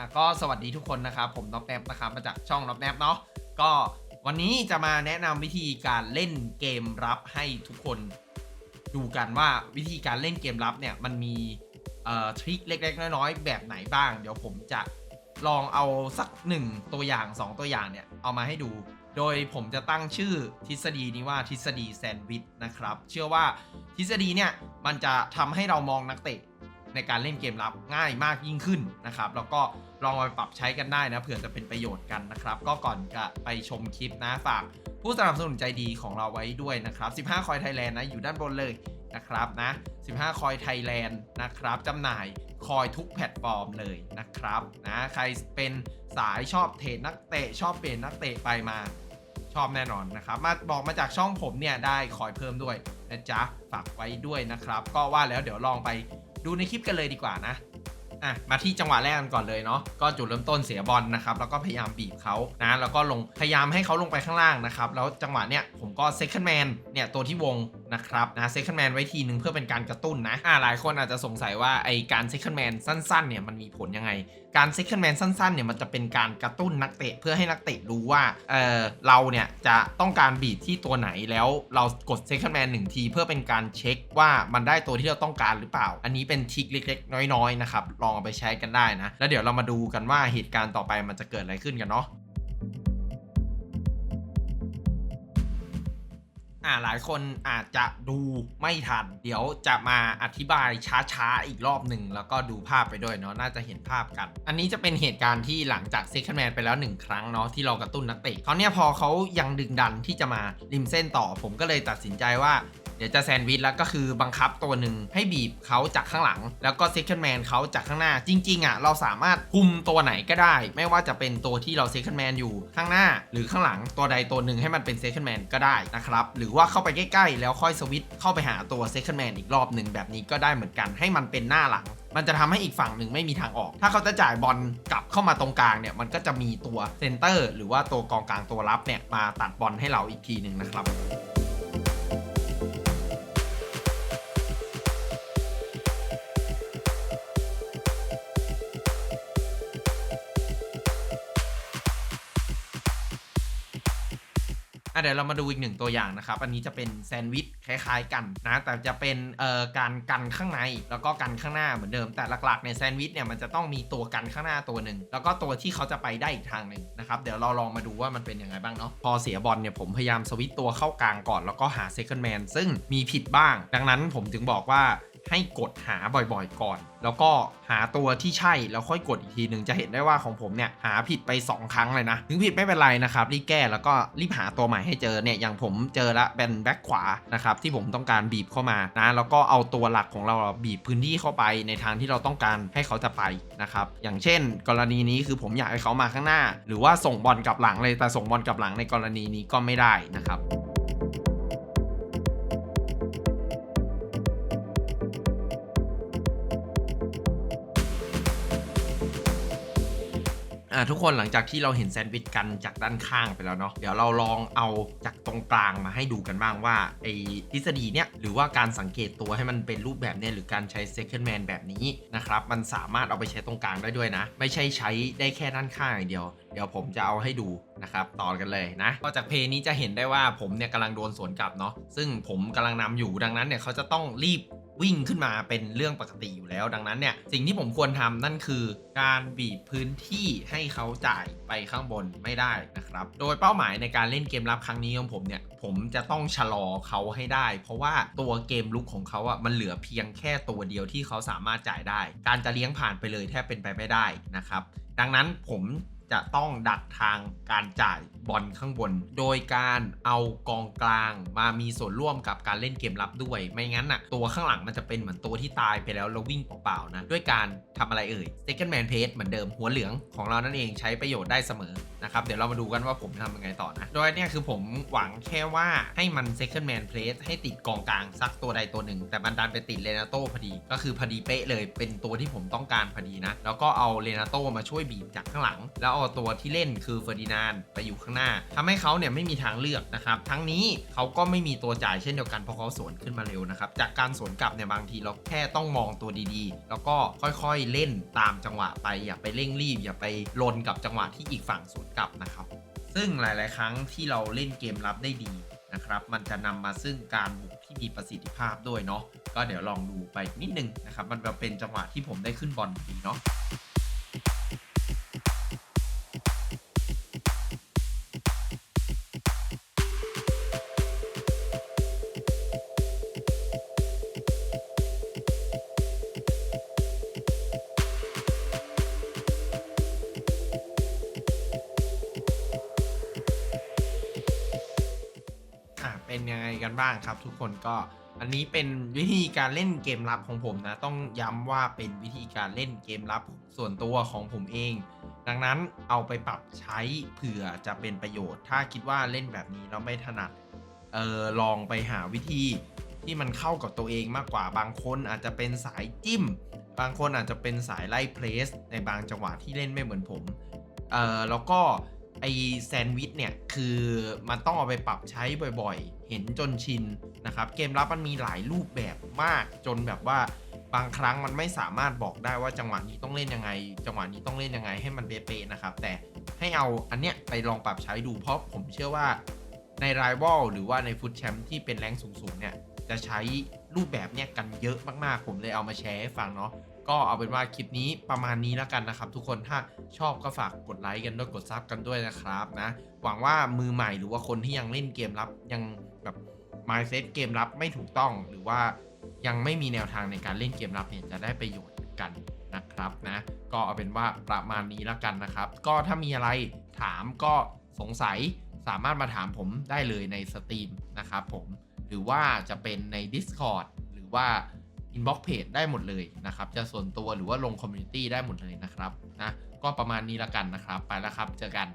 อะก็สวัสดีทุกคนนะครับผมน็อปแนบนะครับมาจากช่องน็อปแนบเนาะก็วันนี้จะมาแนะนำวิธีการเล่นเกมรับให้ทุกคนดูกันว่าวิธีการเล่นเกมรับเนี่ยมันมีเอ่อทริคเล็ก ๆ น้อยๆแบบไหนบ้าง เดี๋ยวผมจะลองเอาสักหนึ่งตัวอย่าง 2 ตัวอย่างเนี่ยเอามาให้ดู โดยผมจะตั้งชื่อทฤษฎีนี้ว่าทฤษฎีแซนด์วิชนะครับ เชื่อว่าทฤษฎีเนี่ยมันจะทำให้เรามองนักเตะในการเล่นเกมรับง่ายมากยิ่งขึ้นนะครับ แล้วก็ ลองไปปรับใช้กันได้นะเผื่อจะเป็นประโยชน์กันนะครับ ก็ก่อนจะไปชมคลิปนะฝากผู้สนับสนุนใจดีของเราไว้ด้วยนะครับ 15 คอยไทยแลนด์นะอยู่ด้านบนเลยนะครับนะ 15 คอยไทยแลนด์นะครับจำหน่ายคอยทุกแพลตฟอร์มเลยนะครับนะใครเป็นสายชอบเทรดนักเตะชอบเปลี่ยนนักเตะไปมาชอบแน่นอนนะครับ มาบอกมาจากช่องผมเนี่ยได้คอยเพิ่มด้วยนะจ๊ะฝากไว้ด้วยนะครับ ก็ว่าแล้วเดี๋ยวลองไปดูในคลิปกันเลยดีกว่านะ อะมาที่จังหวะแรกกันก่อนเลยเนาะก็จุดเริ่มต้นเสียบอลนะครับแล้วก็พยายามบีบเขานะแล้วก็ลงพยายามให้เขาลงไปข้างล่างนะครับแล้วจังหวะเนี้ยผมก็เซคันด์แมนเนี่ยตัวที่วงนะครับนะเซคันด์แมนไว้ทีนึงเพื่อเป็นการกระตุ้นนะอ่าหลายคนอาจจะสงสัยว่าไอการเซคันด์แมนสั้นๆเนี่ยมันมีผลยังไง การเซคันด์แมนสั้นๆเนี่ยมันจะเป็นการกระตุ้นนักเตะเพื่อให้นักเตะรู้ว่าเออเราเนี่ยจะต้องการบีบที่ตัวไหนแล้วเรากดเซคันด์แมนหนึ่งทีเพื่อเป็นการเช็คว่ามันได้ตัวที่เราต้องการหรือเปล่า อันนี้เป็นทริคเล็กๆ น้อยๆนะครับลองเอาไปใช้กันได้นะ แล้วเดี๋ยวเรามาดูกันว่าเหตุการณ์ต่อไปมันจะเกิดอะไรขึ้นกันเนาะอ่าหลายคนอาจจะดูไม่ทัน เดี๋ยวจะมาอธิบายช้าๆ อีกรอบหนึ่งแล้วก็ดูภาพไปด้วยเนาะน่าจะเห็นภาพกัน อันนี้จะเป็นเหตุการณ์ที่หลังจากเซคันแมนไปแล้ว 1 ครั้งเนาะที่เรากระตุ้นนักเตะเขาเนี่ยพอเขายังดึงดันที่จะมาริมเส้นต่อผมก็เลยตัดสินใจว่า เดี๋ยวจะแซนด์วิชแล้วก็คือบังคับตัวหนึ่งให้บีบเขาจากข้างหลัง แล้วก็เซคันแมนเขาจากข้างหน้า จริงๆอะเราสามารถคุมตัวไหนก็ได้ ไม่ว่าจะเป็นตัวที่เราเซคันแมนอยู่ข้างหน้า หรือข้างหลังตัวใดตัวหนึ่งให้มันเป็นเซคันแมนก็ได้นะครับหรือว่าเข้าไปใกล้ๆ แล้วค่อยสวิตช์เข้าไปหาตัวเซคันแมนอีกรอบหนึ่งแบบนี้ก็ได้เหมือนกันให้มันเป็นหน้าหลังมันจะทำให้อีกฝั่งหนึ่งไม่มีทางออก ถ้าเขาจะจ่ายบอลกลับเข้ามาตรงกลางเนี่ย มันก็จะมีตัวเซนเตอร์ หรือว่าตัวกองกลางตัวรับเนี่ย มาตัดบอลให้เราอีกทีหนึ่งนะครับ เดี๋ยวเรามาดูอีกหนึ่งตัวอย่างนะครับ อันนี้จะเป็นแซนด์วิชคล้ายๆกันนะ แต่จะเป็นเอ่อการกันข้างในแล้วก็กันข้างหน้าเหมือนเดิม แต่หลักๆเนี่ยแซนด์วิชเนี่ยมันจะต้องมีตัวกันข้างหน้าตัวหนึ่งแล้วก็ตัวที่เขาจะไปได้อีกทางหนึ่งนะครับ เดี๋ยวเราลองมาดูว่ามันเป็นยังไงบ้างเนาะ พอเสียบอลเนี่ยผมพยายามสวิตตัวเข้ากลางก่อนแล้วก็หาเซคันด์แมนซึ่งมีผิดบ้าง ดังนั้นผมถึงบอกว่า ให้กดหาบ่อยๆก่อน แล้วก็หาตัวที่ใช่แล้วค่อยกดอีกทีหนึ่งจะเห็นได้ว่าของผมเนี่ยหาผิดไป 2 ครั้งเลยนะ ถึงผิดไม่เป็นไรนะครับรีบแก้แล้วก็รีบหาตัวใหม่ให้เจอเนี่ยอย่างผมเจอละเป็นแบ็คขวานะครับที่ผมต้องการบีบเข้ามานะแล้วก็เอาตัวหลักของเราบีบพื้นที่เข้าไปในทางที่เราต้องการให้เขาจะไปนะครับอย่างเช่น กรณีนี้คือผมอยากให้เขามาข้างหน้า หรือว่าส่งบอลกลับหลังเลยแต่ส่งบอลกลับหลังในกรณีนี้ก็ไม่ได้นะครับ อ่าทุกคนหลังจากที่เราเห็นแซนด์วิชกันจากด้านข้างไปแล้วเนาะเดี๋ยวเราลองเอาจากตรงกลางมาให้ดูกันบ้างว่าไอ้ทฤษฎีเนี้ยหรือว่าการสังเกตตัวให้มันเป็นรูปแบบเนี้ยหรือการใช้ second man แบบนี้นะครับมันสามารถเอาไปใช้ตรงกลางได้ด้วยนะ ไม่ใช่ใช้ได้แค่ด้านข้างอย่างเดียว เดี๋ยวผมจะเอาให้ดูนะครับต่อกันเลยนะก็จากเพลย์นี้จะเห็นได้ว่าผมเนี่ยกำลังโดนสวนกลับเนาะซึ่งผมกำลังนำอยู่ดังนั้นเนี่ยเขาจะต้องรีบ วิ่งขึ้นมาเป็นเรื่องปกติอยู่แล้ว ดังนั้นเนี่ยสิ่งที่ผมควรทำนั่นคือ การบีบพื้นที่ให้เขาจ่ายไปข้างบนไม่ได้นะครับ โดยเป้าหมายในการเล่นเกมรับครั้งนี้ของผมเนี่ยผมจะต้องชะลอเขาให้ได้ เพราะว่าตัวเกมลุกของเขาอะมันเหลือเพียงแค่ตัวเดียวที่เขาสามารถจ่ายได้ การจะเลี้ยงผ่านไปเลยแทบเป็นไปไม่ได้นะครับ ดังนั้นผม จะต้องดักทางการจ่ายบอลข้างบน โดยการเอากองกลางมามีส่วนร่วมกับการเล่นเกมรับด้วย ไม่งั้นน่ะตัวข้างหลังมันจะเป็นเหมือนตัวที่ตายไปแล้วแล้ววิ่งเปล่าๆนะ ด้วยการทำอะไรเอ่ย second man pace เหมือนเดิมหัวเหลืองของเรานั่นเองใช้ประโยชน์ได้เสมอนะครับ เดี๋ยวเรามาดูกันว่าผมทำยังไงต่อนะ โดยเนี่ยคือผมหวังแค่ว่าให้มัน second man pace ให้ติดกองกลางสักตัวใดตัวหนึ่ง แต่มันดันไปติดเลนาโต้พอดี ก็คือพอดีเป๊ะเลยเป็นตัวที่ผมต้องการพอดีนะ แล้วก็เอาเลนาโต้มาช่วยบีบจากข้างหลัง แล้วเอาเอาตัวที่เล่นคือเฟอร์ดินานด์ไปอยู่ข้างหน้าทำให้เขาเนี่ยไม่มีทางเลือกนะครับ ทั้งนี้เขาก็ไม่มีตัวจ่ายเช่นเดียวกันเพราะเขาสวนขึ้นมาเร็วนะครับ จากการสวนกลับเนี่ยบางทีเราแค่ต้องมองตัวดีๆ แล้วก็ค่อยๆเล่นตามจังหวะไป อย่าไปเร่งรีบ อย่าไปลนกับจังหวะที่อีกฝั่งสวนกลับนะครับ ซึ่งหลายๆ ครั้งที่เราเล่นเกมรับได้ดีนะครับมันจะนำมาซึ่งการบุกที่มีประสิทธิภาพด้วยเนาะก็เดี๋ยวลองดูไปนิดนึงนะครับ มันจะเป็นจังหวะที่ผมได้ขึ้นบอลพอดีเนาะ เป็นยังไงกันบ้างครับ ทุกคนก็อันนี้เป็นวิธีการเล่นเกมลับของผมนะ ต้องย้ำว่าเป็นวิธีการเล่นเกมลับส่วนตัวของผมเอง ดังนั้นเอาไปปรับใช้เผื่อจะเป็นประโยชน์ ถ้าคิดว่าเล่นแบบนี้แล้วไม่ถนัดเออลองไปหาวิธีที่มันเข้ากับตัวเองมากกว่าบางคนอาจจะเป็นสายจิ้ม บางคนอาจจะเป็นสายไล่เพลสในบางจังหวะที่เล่นไม่เหมือนผมเออแล้วก็ไอแซนด์วิชเนี่ยคือมันต้องเอาไปปรับใช้บ่อยๆ เห็นจนชินนะครับ เกมรับมันมีหลายรูปแบบมากจนแบบว่าบางครั้งมันไม่สามารถบอกได้ว่าจังหวะนี้ต้องเล่นยังไง จังหวะนี้ต้องเล่นยังไงให้มันเป๊ะๆนะครับ แต่ให้เอาอันเนี้ยไปลองปรับใช้ดูเพราะผมเชื่อว่าในร i ว a l หรือว่าในฟุตแชมป์ที่เป็นแรงสูงๆเนี่ยจะใช้รูปแบบเนี้ยกันเยอะมากๆ ผมเลยเอามาแชร์ให้ฟังเนาะก็เอาเป็นว่าคลิปนี้ประมาณนี้แล้วกันนะครับ ทุกคนถ้าชอบก็ฝากกดไลค์กันด้วยกดซับกันด้วยนะครับนะหวังว่ามือใหม่หรือว่าคนที่ยังเล่นเกมรับยัง แบบ mindset เกมรับไม่ถูกต้อง หรือว่ายังไม่มีแนวทางในการเล่นเกมรับเนี่ยจะได้ประโยชน์กันนะครับนะ ก็เอาเป็นว่าประมาณนี้แล้วกันนะครับ ก็ถ้ามีอะไรถามก็สงสัยสามารถมาถามผมได้เลยในสตรีมนะครับผมหรือว่าจะเป็นใน Discord หรือว่า Inbox Page ได้หมดเลยนะครับ จะส่วนตัวหรือว่าลงคอมมูนิตี้ได้หมดเลยนะครับนะก็ประมาณนี้ละกันนะครับ ไปแล้วครับ เจอกัน